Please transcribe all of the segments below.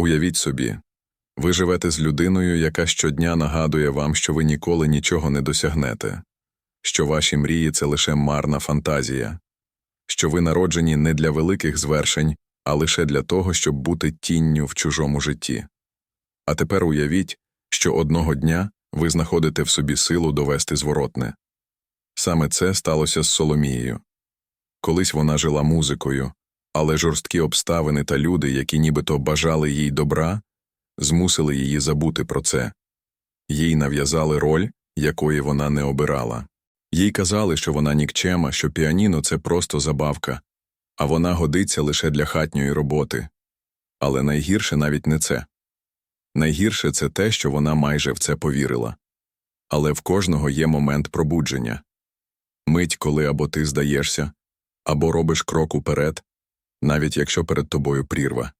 Уявіть собі, ви живете з людиною, яка щодня нагадує вам, що ви ніколи нічого не досягнете, що ваші мрії це лише марна фантазія, що ви народжені не для великих звершень, а лише для того, щоб бути тінню в чужому житті. А тепер уявіть, що одного дня ви знаходите в собі силу довести зворотне. Саме це сталося з Соломією. Колись вона жила музикою, але жорсткі обставини та люди, які нібито бажали їй добра, змусили її забути про це. Їй нав'язали роль, якої вона не обирала. Їй казали, що вона нікчема, що піаніно це просто забавка, а вона годиться лише для хатньої роботи. Але найгірше навіть не це. Найгірше це те, що вона майже в це повірила. Але в кожного є момент пробудження мить, коли або ти здаєшся, або робиш крок уперед, навіть якщо перед тобою прірва.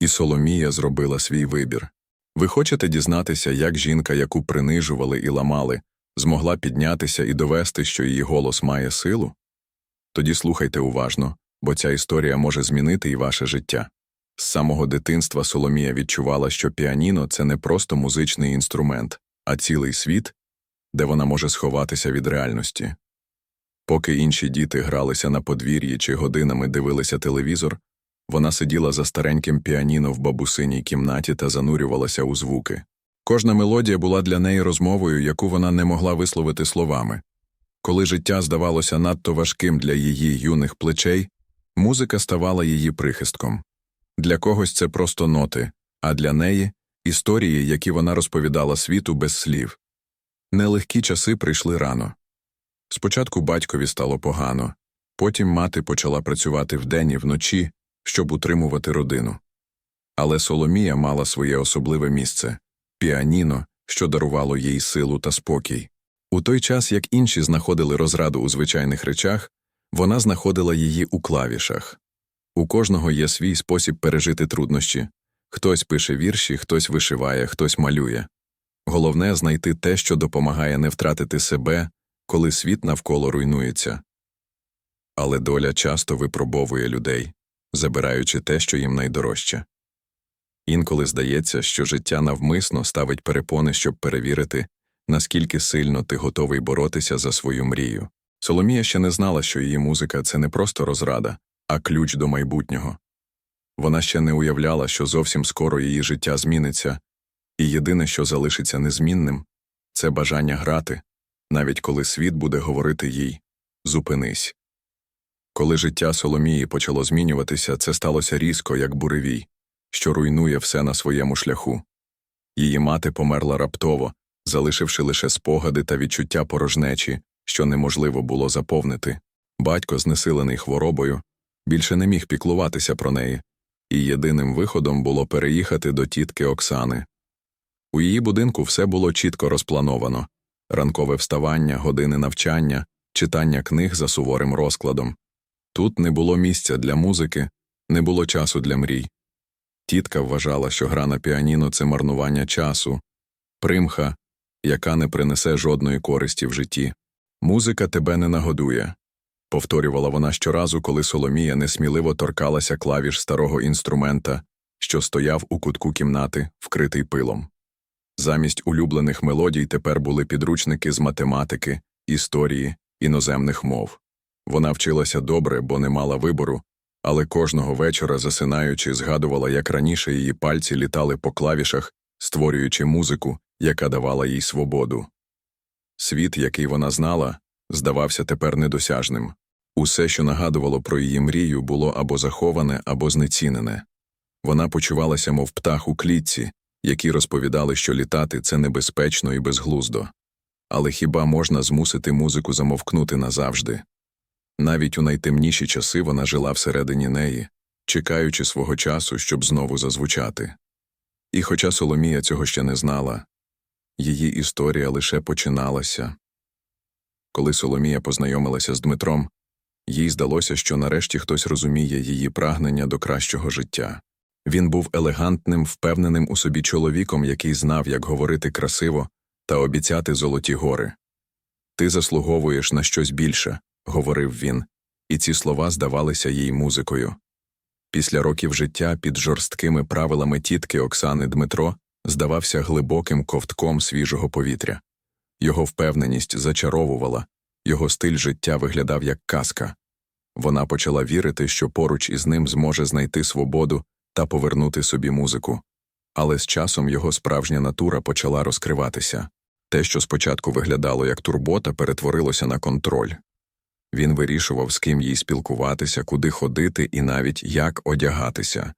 І Соломія зробила свій вибір. Ви хочете дізнатися, як жінка, яку принижували і ламали, змогла піднятися і довести, що її голос має силу? Тоді слухайте уважно, бо ця історія може змінити і ваше життя. З самого дитинства Соломія відчувала, що піаніно це не просто музичний інструмент, а цілий світ, де вона може сховатися від реальності. Поки інші діти гралися на подвір'ї чи годинами дивилися телевізор, вона сиділа за стареньким піаніно в бабусиній кімнаті та занурювалася у звуки. Кожна мелодія була для неї розмовою, яку вона не могла висловити словами. Коли життя здавалося надто важким для її юних плечей, музика ставала її прихистком. Для когось це просто ноти, а для неї історії, які вона розповідала світу без слів. Нелегкі часи прийшли рано. Спочатку батькові стало погано, потім мати почала працювати вдень і вночі, щоб утримувати родину. Але Соломія мала своє особливе місце піаніно, що дарувало їй силу та спокій. У той час, як інші знаходили розраду у звичайних речах, вона знаходила її у клавішах. У кожного є свій спосіб пережити труднощі хтось пише вірші, хтось вишиває, хтось малює. Головне знайти те, що допомагає не втратити себе, коли світ навколо руйнується. Але доля часто випробовує людей, забираючи те, що їм найдорожче. Інколи здається, що життя навмисно ставить перепони, щоб перевірити, наскільки сильно ти готовий боротися за свою мрію. Соломія ще не знала, що її музика це не просто розрада, а ключ до майбутнього. Вона ще не уявляла, що зовсім скоро її життя зміниться, і єдине, що залишиться незмінним, це бажання грати, навіть коли світ буде говорити їй зупинись. Коли життя Соломії почало змінюватися, це сталося різко, як буревій, що руйнує все на своєму шляху. Її мати померла раптово, залишивши лише спогади та відчуття порожнечі, що неможливо було заповнити. Батько, знесилений хворобою, більше не міг піклуватися про неї, і єдиним виходом було переїхати до тітки Оксани. У її будинку все було чітко розплановано ранкове вставання, години навчання, читання книг за суворим розкладом. Тут не було місця для музики, не було часу для мрій. Тітка вважала, що гра на піаніно це марнування часу, примха, яка не принесе жодної користі в житті. Музика тебе не нагодує, повторювала вона щоразу, коли Соломія несміливо торкалася клавіш старого інструмента, що стояв у кутку кімнати, вкритий пилом. Замість улюблених мелодій тепер були підручники з математики, історії, іноземних мов. Вона вчилася добре, бо не мала вибору, але кожного вечора, засинаючи, згадувала, як раніше її пальці літали по клавішах, створюючи музику, яка давала їй свободу. Світ, який вона знала, здавався тепер недосяжним. Усе, що нагадувало про її мрію, було або заховане, або знецінене. Вона почувалася, мов птах у клітці, які розповідали, що літати це небезпечно і безглуздо. Але хіба можна змусити музику замовкнути назавжди? Навіть у найтемніші часи вона жила всередині неї, чекаючи свого часу, щоб знову зазвучати. І хоча Соломія цього ще не знала, її історія лише починалася. Коли Соломія познайомилася з Дмитром, їй здалося, що нарешті хтось розуміє її прагнення до кращого життя. Він був елегантним, впевненим у собі чоловіком, який знав, як говорити красиво та обіцяти золоті гори. Ти заслуговуєш на щось більше, говорив він, і ці слова здавалися їй музикою. Після років життя під жорсткими правилами тітки Оксани Дмитро здавався глибоким ковтком свіжого повітря. Його впевненість зачаровувала, його стиль життя виглядав як казка. Вона почала вірити, що поруч із ним зможе знайти свободу та повернути собі музику. Але з часом його справжня натура почала розкриватися. Те, що спочатку виглядало як турбота, перетворилося на контроль. Він вирішував, з ким їй спілкуватися, куди ходити і навіть як одягатися.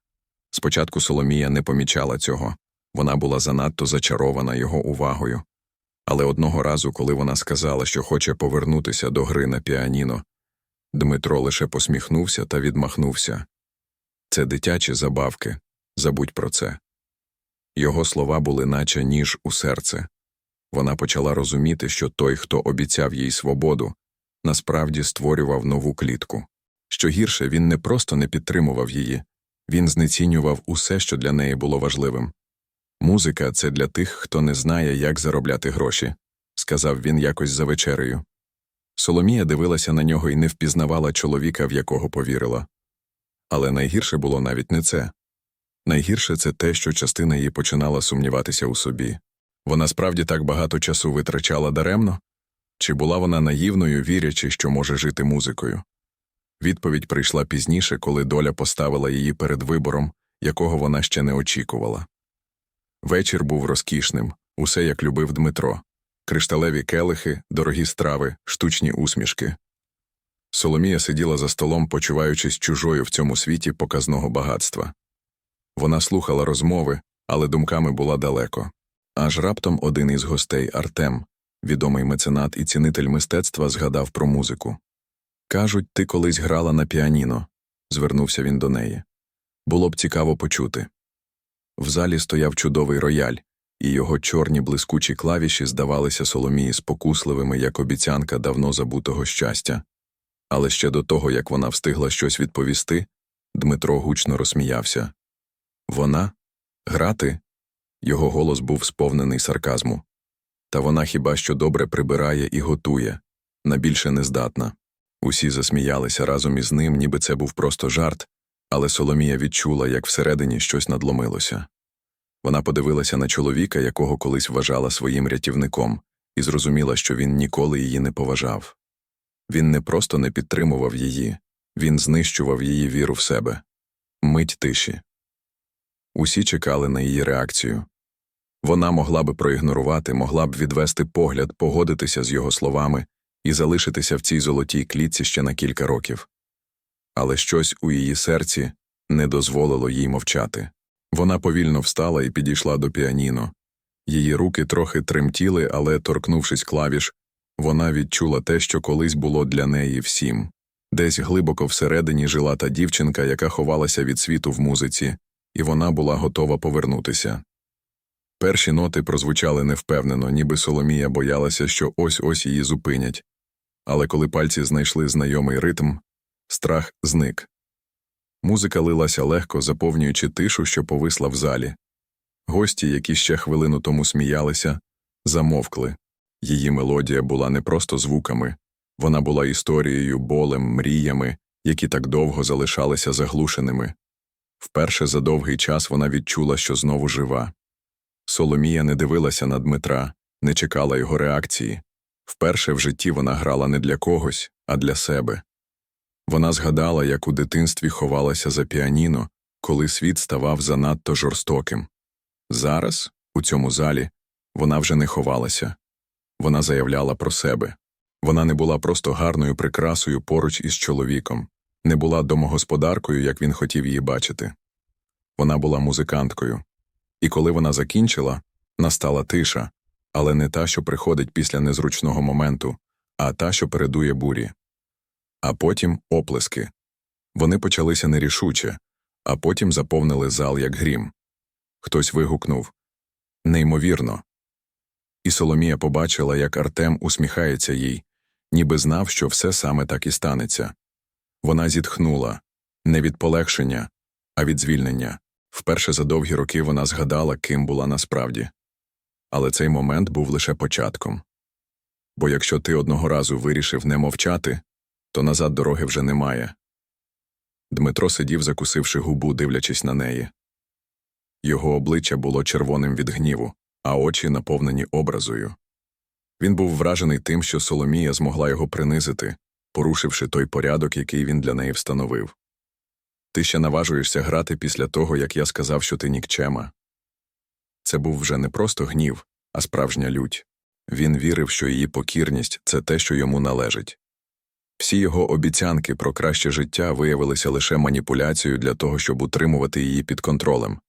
Спочатку Соломія не помічала цього, вона була занадто зачарована його увагою. Але одного разу, коли вона сказала, що хоче повернутися до гри на піаніно, Дмитро лише посміхнувся та відмахнувся. Це дитячі забавки, забудь про це. Його слова були наче ніж у серце. Вона почала розуміти, що той, хто обіцяв їй свободу, насправді створював нову клітку. Що гірше, він не просто не підтримував її, він знецінював усе, що для неї було важливим. Музика це для тих, хто не знає, як заробляти гроші, сказав він якось за вечерею. Соломія дивилася на нього і не впізнавала чоловіка, в якого повірила. Але найгірше було навіть не це. Найгірше це те, що частина її починала сумніватися у собі. Вона справді так багато часу витрачала даремно? Чи була вона наївною, вірячи, що може жити музикою? Відповідь прийшла пізніше, коли доля поставила її перед вибором, якого вона ще не очікувала. Вечір був розкішним, усе як любив Дмитро кришталеві келихи, дорогі страви, штучні усмішки. Соломія сиділа за столом, почуваючись чужою в цьому світі показного багатства. Вона слухала розмови, але думками була далеко. Аж раптом один із гостей Артем, відомий меценат і цінитель мистецтва, згадав про музику. Кажуть, ти колись грала на піаніно, звернувся він до неї. Було б цікаво почути. В залі стояв чудовий рояль, і його чорні блискучі клавіші здавалися Соломії спокусливими, як обіцянка давно забутого щастя. Але ще до того, як вона встигла щось відповісти, Дмитро гучно розсміявся. Вона? Грати? Його голос був сповнений сарказму. Та вона хіба що добре прибирає і готує, на більше не здатна. Усі засміялися разом із ним, ніби це був просто жарт, але Соломія відчула, як всередині щось надломилося. Вона подивилася на чоловіка, якого колись вважала своїм рятівником, і зрозуміла, що він ніколи її не поважав. Він не просто не підтримував її, він знищував її віру в себе. Мить тиші. Усі чекали на її реакцію. Вона могла би проігнорувати, могла б відвести погляд, погодитися з його словами і залишитися в цій золотій клітці ще на кілька років. Але щось у її серці не дозволило їй мовчати. Вона повільно встала і підійшла до піаніно. Її руки трохи тремтіли, але, торкнувшись клавіш, вона відчула те, що колись було для неї всім. Десь глибоко всередині жила та дівчинка, яка ховалася від світу в музиці, і вона була готова повернутися. Перші ноти прозвучали невпевнено, ніби Соломія боялася, що ось ось її зупинять. Але коли пальці знайшли знайомий ритм, страх зник. Музика лилася легко, заповнюючи тишу, що повисла в залі. Гості, які ще хвилину тому сміялися, замовкли. Її мелодія була не просто звуками, вона була історією, болем, мріями, які так довго залишалися заглушеними. Вперше за довгий час вона відчула, що знову жива. Соломія не дивилася на Дмитра, не чекала його реакції. Вперше в житті вона грала не для когось, а для себе. Вона згадала, як у дитинстві ховалася за піаніно, коли світ ставав занадто жорстоким. Зараз, у цьому залі, вона вже не ховалася. Вона заявляла про себе. Вона не була просто гарною прикрасою поруч із чоловіком, не була домогосподаркою, як він хотів її бачити. Вона була музиканткою. І коли вона закінчила, настала тиша, але не та, що приходить після незручного моменту, а та, що передує бурі. А потім оплески. Вони почалися нерішуче, а потім заповнили зал як грім. Хтось вигукнув Неймовірно. І Соломія побачила, як Артем усміхається їй, ніби знав, що все саме так і станеться. Вона зітхнула не від полегшення, а від звільнення. Вперше за довгі роки вона згадала, ким була насправді. Але цей момент був лише початком. Бо якщо ти одного разу вирішив не мовчати, то назад дороги вже немає. Дмитро сидів, закусивши губу, дивлячись на неї. Його обличчя було червоним від гніву, а очі наповнені образою. Він був вражений тим, що Соломія змогла його принизити, порушивши той порядок, який він для неї встановив. Ти ще наважуєшся грати після того, як я сказав, що ти нікчема. Це був вже не просто гнів, а справжня лють. Він вірив, що її покірність це те, що йому належить. Всі його обіцянки про краще життя виявилися лише маніпуляцією для того, щоб утримувати її під контролем.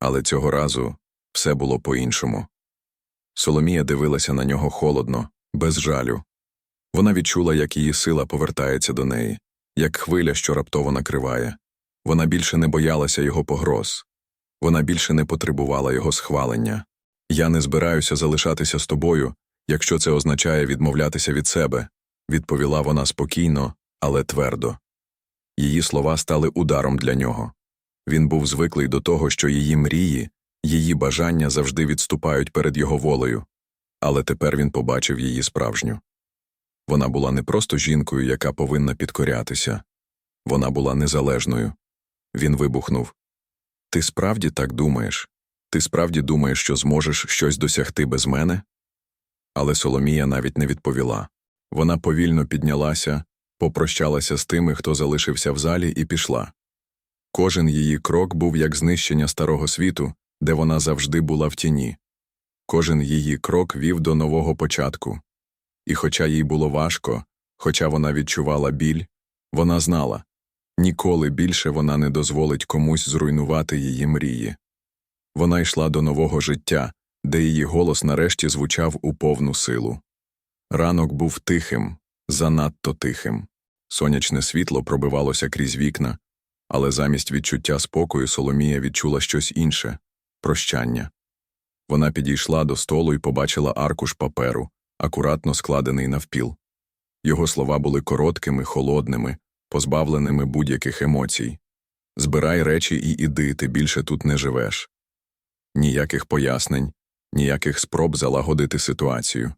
Але цього разу все було по-іншому. Соломія дивилася на нього холодно, без жалю. Вона відчула, як її сила повертається до неї, як хвиля, що раптово накриває. Вона більше не боялася його погроз. Вона більше не потребувала його схвалення. Я не збираюся залишатися з тобою, якщо це означає відмовлятися від себе, відповіла вона спокійно, але твердо. Її слова стали ударом для нього. Він був звиклий до того, що її мрії, її бажання завжди відступають перед його волею, але тепер він побачив її справжню. Вона була не просто жінкою, яка повинна підкорятися, вона була незалежною. Він вибухнув. Ти справді так думаєш? Ти справді думаєш, що зможеш щось досягти без мене? Але Соломія навіть не відповіла. Вона повільно піднялася, попрощалася з тими, хто залишився в залі, і пішла. Кожен її крок був як знищення старого світу, де вона завжди була в тіні. Кожен її крок вів до нового початку. І хоча їй було важко, хоча вона відчувала біль, вона знала ніколи більше вона не дозволить комусь зруйнувати її мрії. Вона йшла до нового життя, де її голос нарешті звучав у повну силу. Ранок був тихим, занадто тихим. Сонячне світло пробивалося крізь вікна, але замість відчуття спокою Соломія відчула щось інше прощання. Вона підійшла до столу і побачила аркуш паперу, акуратно складений навпіл. Його слова були короткими, холодними, позбавленими будь-яких емоцій. Збирай речі і іди, ти більше тут не живеш. Ніяких пояснень, ніяких спроб залагодити ситуацію.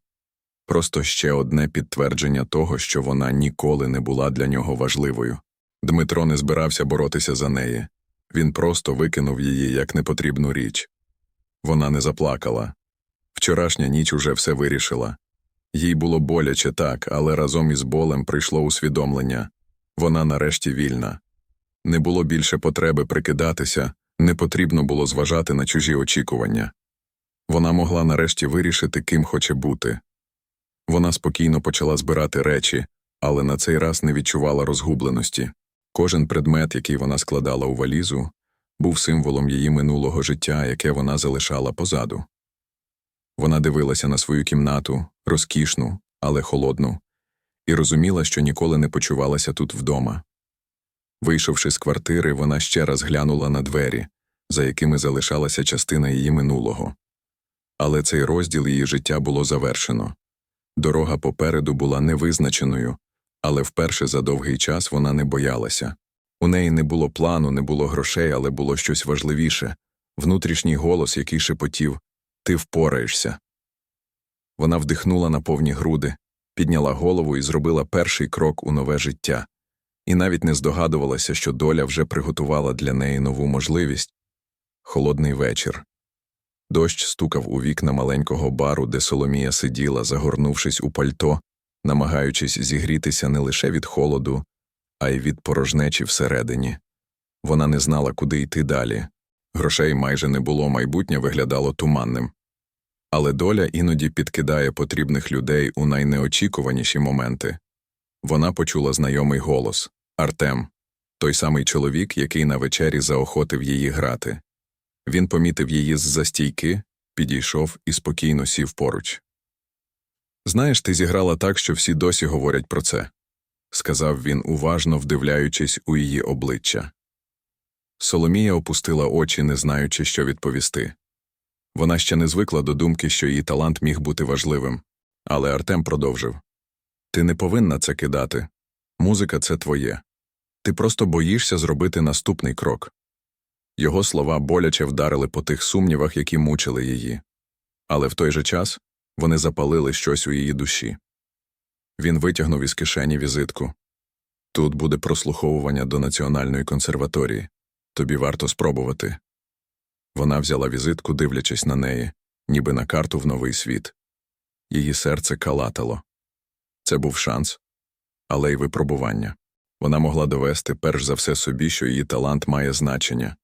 Просто ще одне підтвердження того, що вона ніколи не була для нього важливою. Дмитро не збирався боротися за неї. Він просто викинув її як непотрібну річ. Вона не заплакала. Вчорашня ніч уже все вирішила. Їй було боляче так, але разом із болем прийшло усвідомлення вона нарешті вільна. Не було більше потреби прикидатися, не потрібно було зважати на чужі очікування. Вона могла нарешті вирішити, ким хоче бути. Вона спокійно почала збирати речі, але на цей раз не відчувала розгубленості. Кожен предмет, який вона складала у валізу, був символом її минулого життя, яке вона залишала позаду. Вона дивилася на свою кімнату, розкішну, але холодну, і розуміла, що ніколи не почувалася тут вдома. Вийшовши з квартири, вона ще раз глянула на двері, за якими залишалася частина її минулого. Але цей розділ її життя було завершено. Дорога попереду була невизначеною, але вперше за довгий час вона не боялася. У неї не було плану, не було грошей, але було щось важливіше внутрішній голос, який шепотів Ти впораєшся. Вона вдихнула на повні груди, підняла голову і зробила перший крок у нове життя, і навіть не здогадувалася, що доля вже приготувала для неї нову можливість холодний вечір. Дощ стукав у вікна маленького бару, де Соломія сиділа, загорнувшись у пальто, намагаючись зігрітися не лише від холоду, а й від порожнечі всередині. Вона не знала, куди йти далі. Грошей майже не було, майбутнє виглядало туманним. Але доля іноді підкидає потрібних людей у найнеочікуваніші моменти. Вона почула знайомий голос Артем, той самий чоловік, який на вечері заохотив її грати. Він помітив її з за стійки, підійшов і спокійно сів поруч. Знаєш, ти зіграла так, що всі досі говорять про це, сказав він, уважно вдивляючись у її обличчя. Соломія опустила очі, не знаючи, що відповісти. Вона ще не звикла до думки, що її талант міг бути важливим. Але Артем продовжив Ти не повинна це кидати. Музика це твоє. Ти просто боїшся зробити наступний крок. Його слова боляче вдарили по тих сумнівах, які мучили її. Але в той же час вони запалили щось у її душі. Він витягнув із кишені візитку. Тут буде прослуховування до Національної консерваторії. Тобі варто спробувати. Вона взяла візитку, дивлячись на неї, ніби на карту в новий світ. Її серце калатало. Це був шанс, але й випробування. Вона могла довести перш за все собі, що її талант має значення.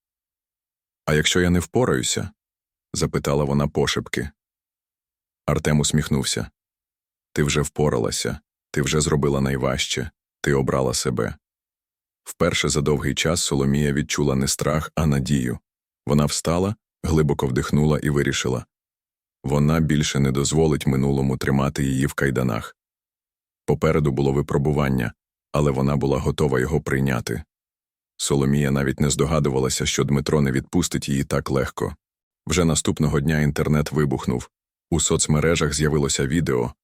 А якщо я не впораюся? запитала вона пошепки. Артем усміхнувся. Ти вже впоралася, ти вже зробила найважче, ти обрала себе. Вперше за довгий час Соломія відчула не страх, а надію. Вона встала, глибоко вдихнула і вирішила. Вона більше не дозволить минулому тримати її в кайданах. Попереду було випробування, але вона була готова його прийняти. Соломія навіть не здогадувалася, що Дмитро не відпустить її так легко. Вже наступного дня інтернет вибухнув. У соцмережах з'явилося відео,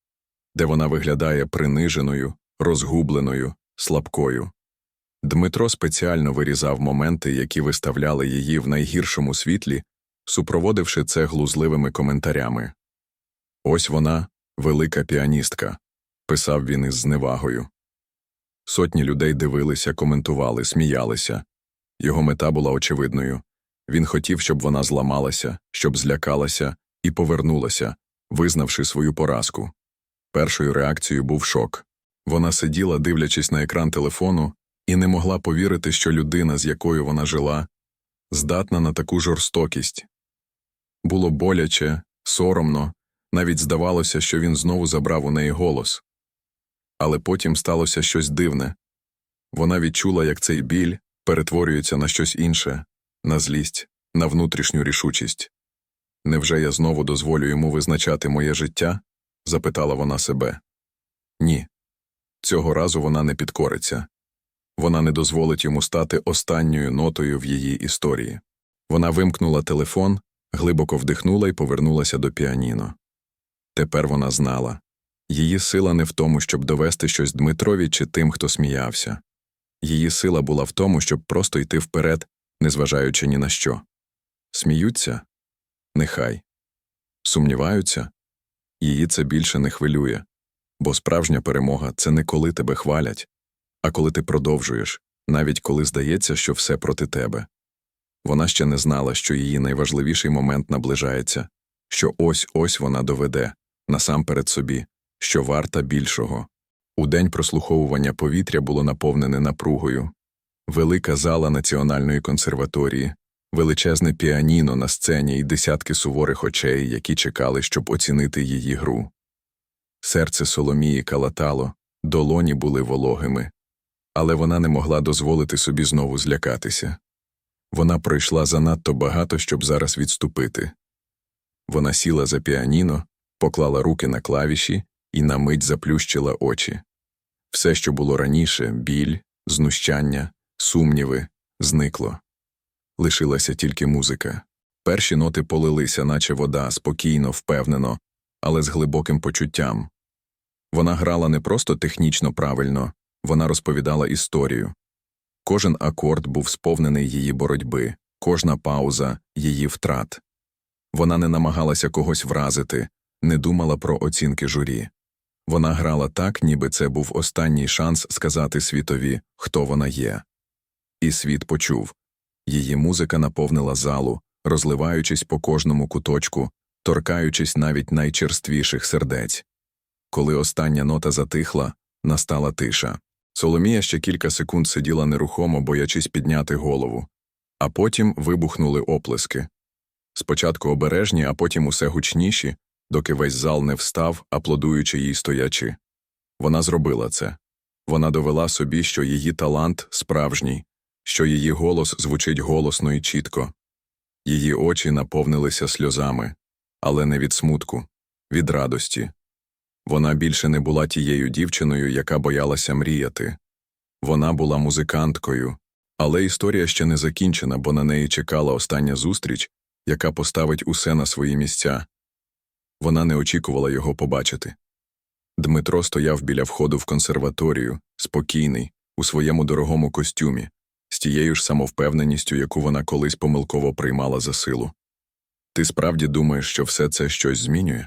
де вона виглядає приниженою, розгубленою, слабкою. Дмитро спеціально вирізав моменти, які виставляли її в найгіршому світлі, супроводивши це глузливими коментарями. Ось вона, велика піаністка, писав він із зневагою. Сотні людей дивилися, коментували, сміялися. Його мета була очевидною. Він хотів, щоб вона зламалася, щоб злякалася і повернулася, визнавши свою поразку. Першою реакцією був шок. Вона сиділа, дивлячись на екран телефону, і не могла повірити, що людина, з якою вона жила, здатна на таку жорстокість. Було боляче, соромно, навіть здавалося, що він знову забрав у неї голос. Але потім сталося щось дивне. Вона відчула, як цей біль перетворюється на щось інше, на злість, на внутрішню рішучість. Невже я знову дозволю йому визначати моє життя? запитала вона себе. Ні. Цього разу вона не підкориться. Вона не дозволить йому стати останньою нотою в її історії. Вона вимкнула телефон, глибоко вдихнула і повернулася до піаніно. Тепер вона знала її сила не в тому, щоб довести щось Дмитрові чи тим, хто сміявся. Її сила була в тому, щоб просто йти вперед, незважаючи ні на що. Сміються? Нехай. Сумніваються? Її це більше не хвилює, бо справжня перемога це не коли тебе хвалять, а коли ти продовжуєш, навіть коли здається, що все проти тебе. Вона ще не знала, що її найважливіший момент наближається, що ось ось вона доведе, насамперед собі, що варта більшого. У день прослуховування повітря було наповнене напругою. Велика зала Національної консерваторії, величезне піаніно на сцені і десятки суворих очей, які чекали, щоб оцінити її гру. Серце Соломії калатало, долоні були вологими, але вона не могла дозволити собі знову злякатися. Вона пройшла занадто багато, щоб зараз відступити. Вона сіла за піаніно, поклала руки на клавіші і на мить заплющила очі. Все, що було раніше біль, знущання, сумніви, зникло. Лишилася тільки музика. Перші ноти полилися, наче вода, спокійно, впевнено, але з глибоким почуттям. Вона грала не просто технічно правильно, вона розповідала історію. Кожен акорд був сповнений її боротьби, кожна пауза її втрат. Вона не намагалася когось вразити, не думала про оцінки журі. Вона грала так, ніби це був останній шанс сказати світові, хто вона є. І світ почув. Її музика наповнила залу, розливаючись по кожному куточку, торкаючись навіть найчерствіших сердець. Коли остання нота затихла, настала тиша. Соломія ще кілька секунд сиділа нерухомо, боячись підняти голову, а потім вибухнули оплески. Спочатку обережні, а потім усе гучніші, доки весь зал не встав, аплодуючи їй стоячи. Вона зробила це. Вона довела собі, що її талант справжній, що її голос звучить голосно і чітко. Її очі наповнилися сльозами, але не від смутку, від радості. Вона більше не була тією дівчиною, яка боялася мріяти. Вона була музиканткою, але історія ще не закінчена, бо на неї чекала остання зустріч, яка поставить усе на свої місця. Вона не очікувала його побачити. Дмитро стояв біля входу в консерваторію, спокійний, у своєму дорогому костюмі, з тією ж самовпевненістю, яку вона колись помилково приймала за силу. Ти справді думаєш, що все це щось змінює?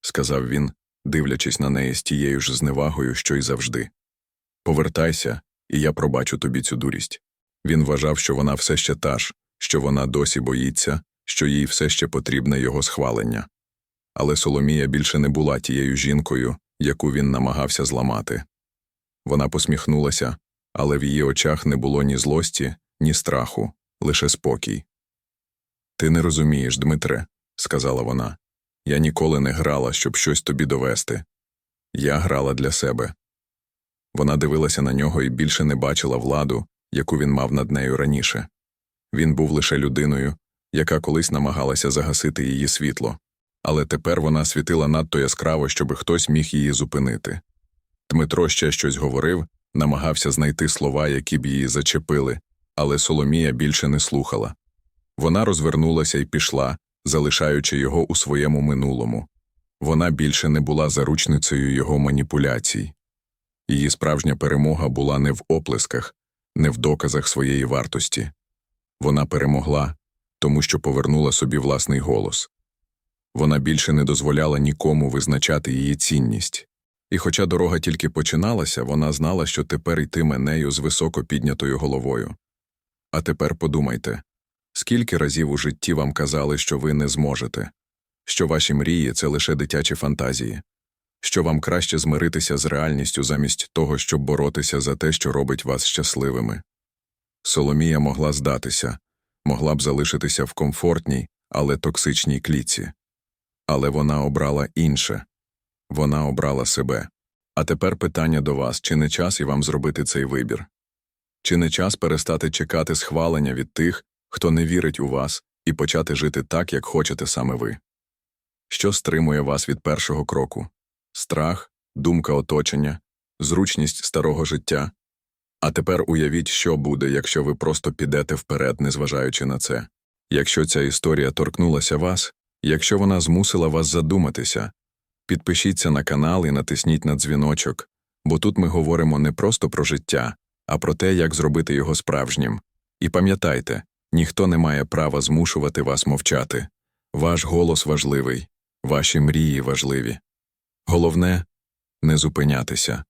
сказав він, дивлячись на неї з тією ж зневагою, що й завжди. Повертайся, і я пробачу тобі цю дурість. Він вважав, що вона все ще та ж, що вона досі боїться, що їй все ще потрібне його схвалення. Але Соломія більше не була тією жінкою, яку він намагався зламати. Вона посміхнулася, але в її очах не було ні злості, ні страху, лише спокій. Ти не розумієш, Дмитре, сказала вона. Я ніколи не грала, щоб щось тобі довести. Я грала для себе. Вона дивилася на нього і більше не бачила владу, яку він мав над нею раніше. Він був лише людиною, яка колись намагалася загасити її світло, але тепер вона світила надто яскраво, щоби хтось міг її зупинити. Дмитро ще щось говорив, намагався знайти слова, які б її зачепили, але Соломія більше не слухала. Вона розвернулася і пішла, залишаючи його у своєму минулому. Вона більше не була заручницею його маніпуляцій. Її справжня перемога була не в оплесках, не в доказах своєї вартості. Вона перемогла, тому що повернула собі власний голос. Вона більше не дозволяла нікому визначати її цінність. І хоча дорога тільки починалася, вона знала, що тепер йтиме нею з високо піднятою головою. А тепер подумайте, скільки разів у житті вам казали, що ви не зможете, що ваші мрії це лише дитячі фантазії, що вам краще змиритися з реальністю замість того, щоб боротися за те, що робить вас щасливими. Соломія могла здатися, могла б залишитися в комфортній, але токсичній клітці. Але вона обрала інше вона обрала себе. А тепер питання до вас чи не час і вам зробити цей вибір? Чи не час перестати чекати схвалення від тих, хто не вірить у вас, і почати жити так, як хочете саме ви? Що стримує вас від першого кроку? Страх, думка оточення, зручність старого життя? А тепер уявіть, що буде, якщо ви просто підете вперед, незважаючи на це. Якщо ця історія торкнулася вас, якщо вона змусила вас задуматися, підпишіться на канал і натисніть на дзвіночок, бо тут ми говоримо не просто про життя, а про те, як зробити його справжнім. І пам'ятайте, ніхто не має права змушувати вас мовчати. Ваш голос важливий, ваші мрії важливі. Головне не зупинятися.